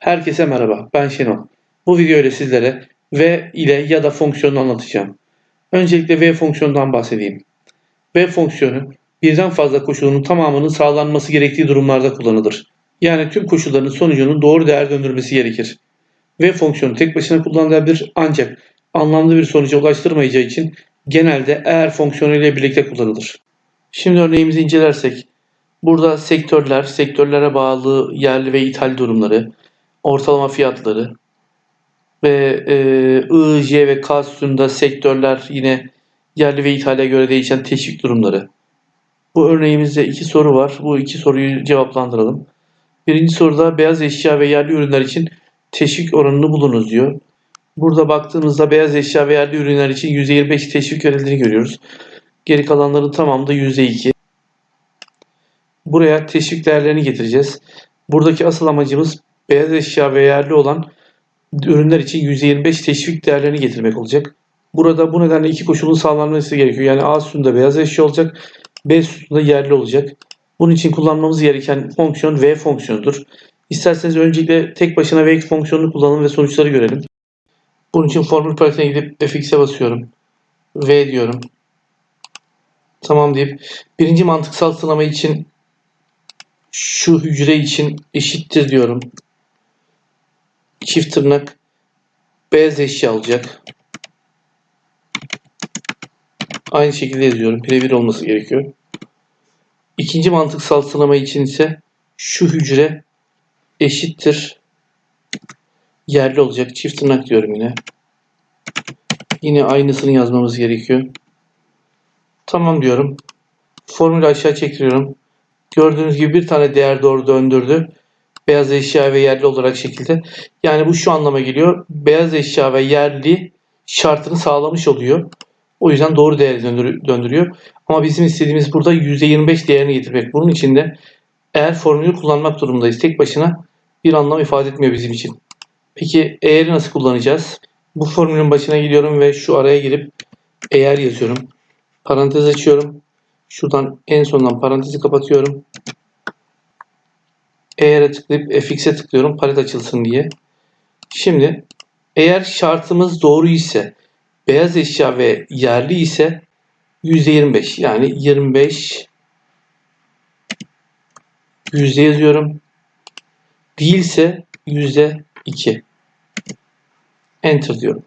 Herkese merhaba, ben Şenol. Bu videoyla sizlere v ile ya da fonksiyonu anlatacağım. Öncelikle v fonksiyonundan bahsedeyim. v fonksiyonu birden fazla koşulun tamamının sağlanması gerektiği durumlarda kullanılır. Yani tüm koşulların sonucunun doğru değer döndürmesi gerekir. v fonksiyonu tek başına kullanılabilir ancak anlamlı bir sonuca ulaştırmayacağı için genelde eğer fonksiyonu ile birlikte kullanılır. Şimdi örneğimizi incelersek burada sektörler, sektörlere bağlı yerli ve ithal durumları, ortalama fiyatları ve e, I, ve K sütununda sektörler yine yerli ve ithale göre değişen teşvik durumları. Bu örneğimizde iki soru var. Bu iki soruyu cevaplandıralım. Birinci soruda beyaz eşya ve yerli ürünler için teşvik oranını bulunuz diyor. Burada baktığımızda beyaz eşya ve yerli ürünler için %25 teşvik verildiğini görüyoruz. Geri kalanların tamamı da %2. Buraya teşvik değerlerini getireceğiz. Buradaki asıl amacımız beyaz eşya ve yerli olan ürünler için %25 teşvik değerlerini getirmek olacak. Burada bu nedenle iki koşulun sağlanması gerekiyor. Yani A sütunda beyaz eşya olacak, B sütunda yerli olacak. Bunun için kullanmamız gereken fonksiyon V fonksiyonudur. İsterseniz öncelikle tek başına V fonksiyonunu kullanalım ve sonuçları görelim. Bunun için formül paletine gidip fx'e basıyorum. V diyorum. Tamam deyip birinci mantıksal sınama için şu hücre için eşittir diyorum. Çift tırnak beyaz eşya alacak. Aynı şekilde yazıyorum. Birebir olması gerekiyor. İkinci mantıksal sınama için ise şu hücre eşittir yerli olacak. Çift tırnak diyorum yine. Yine aynısını yazmamız gerekiyor. Tamam diyorum. Formülü aşağı çektiriyorum. Gördüğünüz gibi bir tane değer doğru döndürdü. Beyaz eşya ve yerli olarak şekilde. Yani bu şu anlama geliyor. Beyaz eşya ve yerli şartını sağlamış oluyor. O yüzden doğru değeri döndür- döndürüyor. Ama bizim istediğimiz burada %25 değerini getirmek. Bunun için de eğer formülü kullanmak durumundayız. Tek başına bir anlam ifade etmiyor bizim için. Peki eğeri nasıl kullanacağız? Bu formülün başına gidiyorum ve şu araya girip eğer yazıyorum. Parantez açıyorum. Şuradan en sondan parantezi kapatıyorum. Eğer'e tıklayıp fx'e tıklıyorum palet açılsın diye. Şimdi eğer şartımız doğru ise beyaz eşya ve yerli ise %25 yani 25 yüzde yazıyorum. Değilse yüzde 2. Enter diyorum.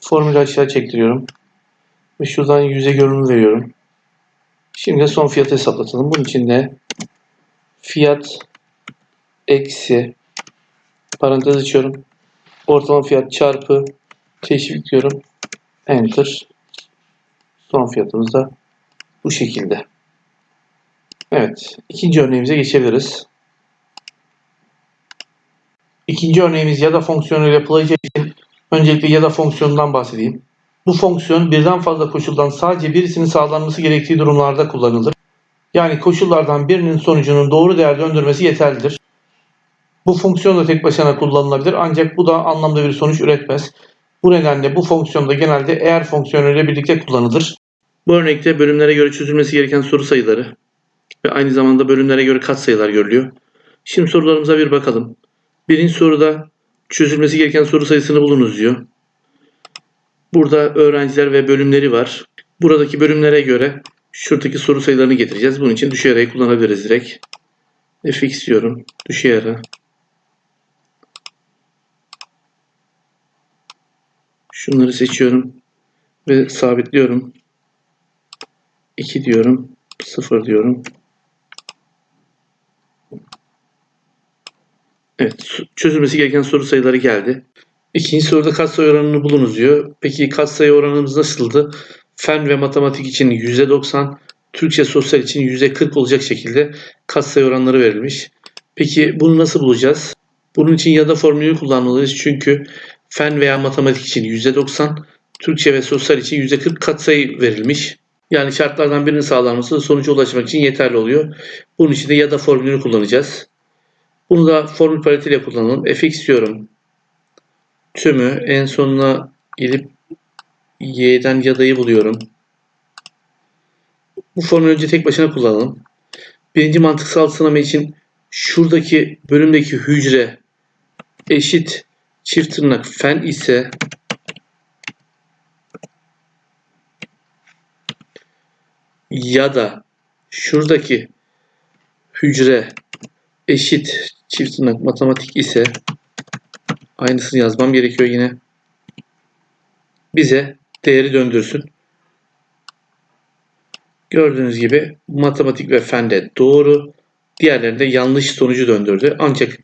Formülü aşağı çektiriyorum. Ve şuradan yüze görünümü veriyorum. Şimdi son fiyatı hesaplatalım. Bunun için de fiyat eksi parantez açıyorum. Ortalama fiyat çarpı teşvik diyorum. Enter. Son fiyatımız da bu şekilde. Evet. ikinci örneğimize geçebiliriz. İkinci örneğimiz ya da fonksiyonu yapılacağı için öncelikle ya da fonksiyonundan bahsedeyim. Bu fonksiyon birden fazla koşuldan sadece birisinin sağlanması gerektiği durumlarda kullanılır. Yani koşullardan birinin sonucunun doğru değer döndürmesi yeterlidir. Bu fonksiyon da tek başına kullanılabilir ancak bu da anlamda bir sonuç üretmez. Bu nedenle bu fonksiyon da genelde eğer fonksiyonu ile birlikte kullanılır. Bu örnekte bölümlere göre çözülmesi gereken soru sayıları ve aynı zamanda bölümlere göre katsayılar görülüyor. Şimdi sorularımıza bir bakalım. Birinci soruda çözülmesi gereken soru sayısını bulunuz diyor. Burada öğrenciler ve bölümleri var. Buradaki bölümlere göre şuradaki soru sayılarını getireceğiz. Bunun için düşey arayı kullanabiliriz direkt. fx diyorum. Düşey ara. Şunları seçiyorum. Ve sabitliyorum. 2 diyorum. 0 diyorum. Evet. Çözülmesi gereken soru sayıları geldi. İkinci soruda katsayı oranını bulunuz diyor. Peki katsayı oranımız nasıldı? Fen ve matematik için %90, Türkçe sosyal için %40 olacak şekilde katsayı oranları verilmiş. Peki bunu nasıl bulacağız? Bunun için ya da formülü kullanmalıyız. Çünkü fen veya matematik için %90, Türkçe ve sosyal için %40 katsayı verilmiş. Yani şartlardan birinin sağlanması sonuca ulaşmak için yeterli oluyor. Bunun için de ya da formülünü kullanacağız. Bunu da formül paletiyle kullanalım. fx diyorum tümü en sonuna gidip y'den yadayı buluyorum. Bu formülü önce tek başına kullanalım. Birinci mantıksal sınama için şuradaki bölümdeki hücre eşit çift tırnak fen ise ya da şuradaki hücre eşit çift tırnak matematik ise aynısını yazmam gerekiyor yine. Bize değeri döndürsün. Gördüğünüz gibi matematik ve fende doğru. Diğerlerinde yanlış sonucu döndürdü. Ancak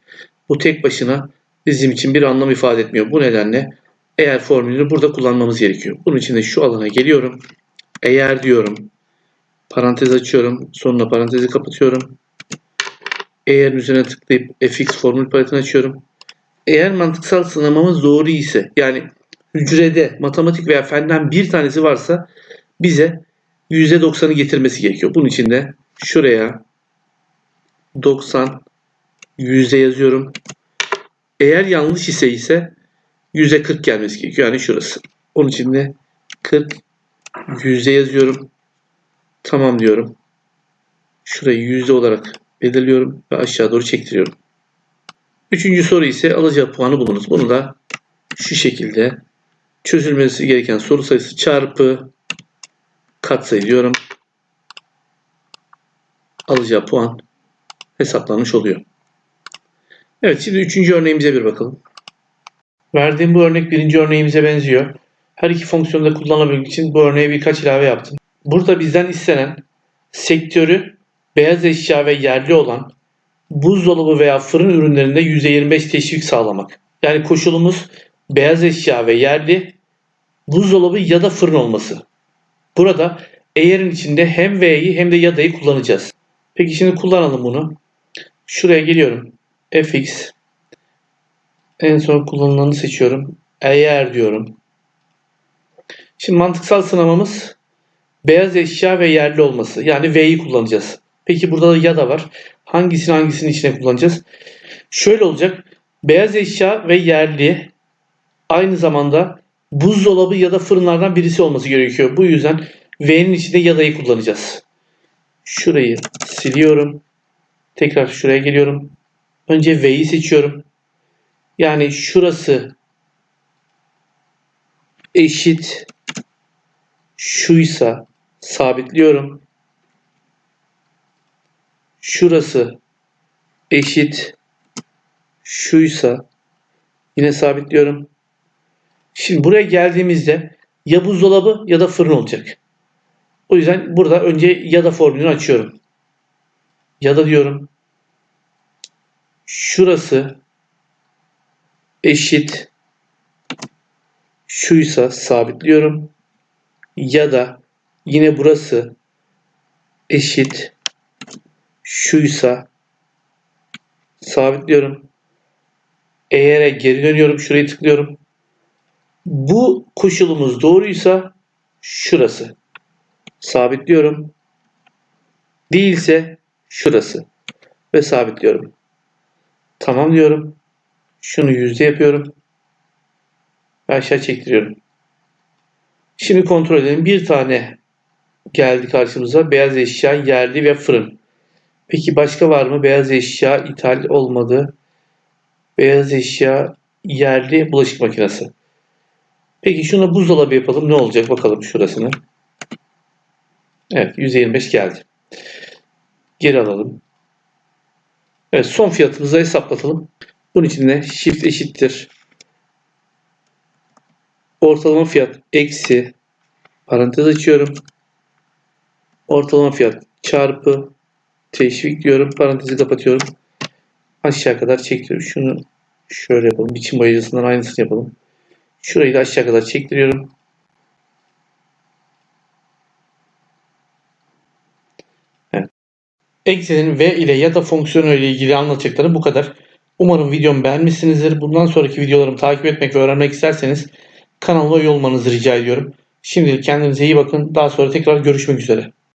bu tek başına bizim için bir anlam ifade etmiyor. Bu nedenle eğer formülünü burada kullanmamız gerekiyor. Bunun için de şu alana geliyorum. Eğer diyorum. Parantez açıyorum. Sonuna parantezi kapatıyorum. Eğer üzerine tıklayıp fx formül paletini açıyorum. Eğer mantıksal sınamamız doğru ise yani hücrede matematik veya fenden bir tanesi varsa bize %90'ı getirmesi gerekiyor. Bunun için de şuraya 90 yüzde yazıyorum. Eğer yanlış ise ise yüzde 40 gelmesi gerekiyor. Yani şurası. Onun için de 40 yüzde yazıyorum. Tamam diyorum. Şurayı yüzde olarak belirliyorum ve aşağı doğru çektiriyorum. Üçüncü soru ise alacağı puanı bulunuz. Bunu da şu şekilde çözülmesi gereken soru sayısı çarpı katsayı diyorum. Alacağı puan hesaplanmış oluyor. Evet şimdi üçüncü örneğimize bir bakalım. Verdiğim bu örnek birinci örneğimize benziyor. Her iki fonksiyonu da kullanabilmek için bu örneğe birkaç ilave yaptım. Burada bizden istenen sektörü beyaz eşya ve yerli olan buzdolabı veya fırın ürünlerinde %25 teşvik sağlamak. Yani koşulumuz beyaz eşya ve yerli buzdolabı ya da fırın olması. Burada eğerin içinde hem V'yi hem de yada'yı kullanacağız. Peki şimdi kullanalım bunu. Şuraya geliyorum. fx en son kullanılanı seçiyorum. Eğer diyorum. Şimdi mantıksal sınamamız beyaz eşya ve yerli olması. Yani V'yi kullanacağız. Peki burada da ya da var. Hangisini hangisinin içine kullanacağız? Şöyle olacak. Beyaz eşya ve yerli aynı zamanda buzdolabı ya da fırınlardan birisi olması gerekiyor. Bu yüzden V'nin içinde yadayı kullanacağız. Şurayı siliyorum. Tekrar şuraya geliyorum. Önce V'yi seçiyorum. Yani şurası eşit şuysa sabitliyorum. Şurası eşit şuysa yine sabitliyorum. Şimdi buraya geldiğimizde ya buzdolabı ya da fırın olacak. O yüzden burada önce ya da formülünü açıyorum. Ya da diyorum şurası eşit şuysa sabitliyorum. Ya da yine burası eşit şuysa sabitliyorum. Eğer'e geri dönüyorum. Şurayı tıklıyorum. Bu koşulumuz doğruysa şurası. Sabitliyorum. Değilse şurası. Ve sabitliyorum. Tamam diyorum. Şunu yüzde yapıyorum. Ve aşağı çektiriyorum. Şimdi kontrol edelim. Bir tane geldi karşımıza. Beyaz eşya, yerli ve fırın. Peki başka var mı? Beyaz eşya, ithal olmadı. Beyaz eşya, yerli bulaşık makinesi. Peki şuna buzdolabı yapalım. Ne olacak? Bakalım şurasını. Evet %25 geldi. Geri alalım. Evet son fiyatımızı hesaplatalım. Bunun için de shift eşittir. Ortalama fiyat eksi parantez açıyorum. Ortalama fiyat çarpı teşvik diyorum. Parantezi kapatıyorum. Aşağı kadar çekiyorum. Şunu şöyle yapalım. Biçim boyacısından aynısını yapalım. Şurayı da aşağı kadar çektiriyorum. Evet. Excel'in V ile ya da fonksiyonu ile ilgili anlatacaklarım bu kadar. Umarım videomu beğenmişsinizdir. Bundan sonraki videolarımı takip etmek ve öğrenmek isterseniz kanalıma üye olmanızı rica ediyorum. Şimdilik kendinize iyi bakın. Daha sonra tekrar görüşmek üzere.